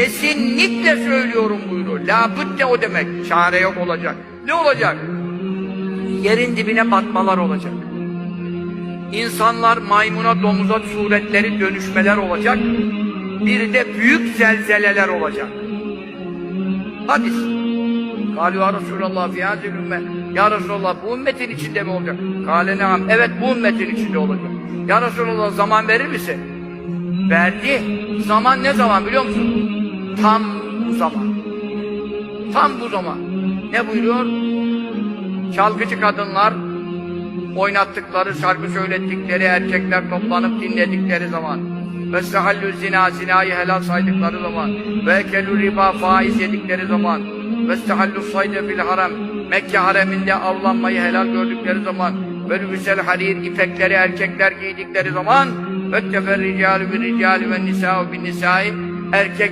Kesinlikle söylüyorum buyuruyor. La bütte o demek. Çare yok olacak. Ne olacak? Yerin dibine batmalar olacak. İnsanlar maymuna, domuza suretleri dönüşmeler olacak. Bir de büyük zelzeleler olacak. Hadis. Kâlu ya Resulallah fi hazil ümmet. Ya Resulallah bu ümmetin içinde mi olacak? Kâle neam. Evet bu ümmetin içinde olacak. Ya Resulallah zaman verir misin? Verdi. Zaman ne zaman biliyor musun? Tam bu zaman. Tam bu zaman. Ne buyuruyor? Çalgıcı kadınlar oynattıkları, şarkı söylettikleri erkekler toplanıp dinledikleri zaman ve sehallü zina, zinayı helal saydıkları zaman ve ekelü riba, faiz yedikleri zaman ve sehallü sayde fil haram, Mekke hareminde avlanmayı helal gördükleri zaman ve lübüsel harir, ipekleri erkekler giydikleri zaman ve teferricalü bir ricalü ve nisa'u bin nisai, erkekler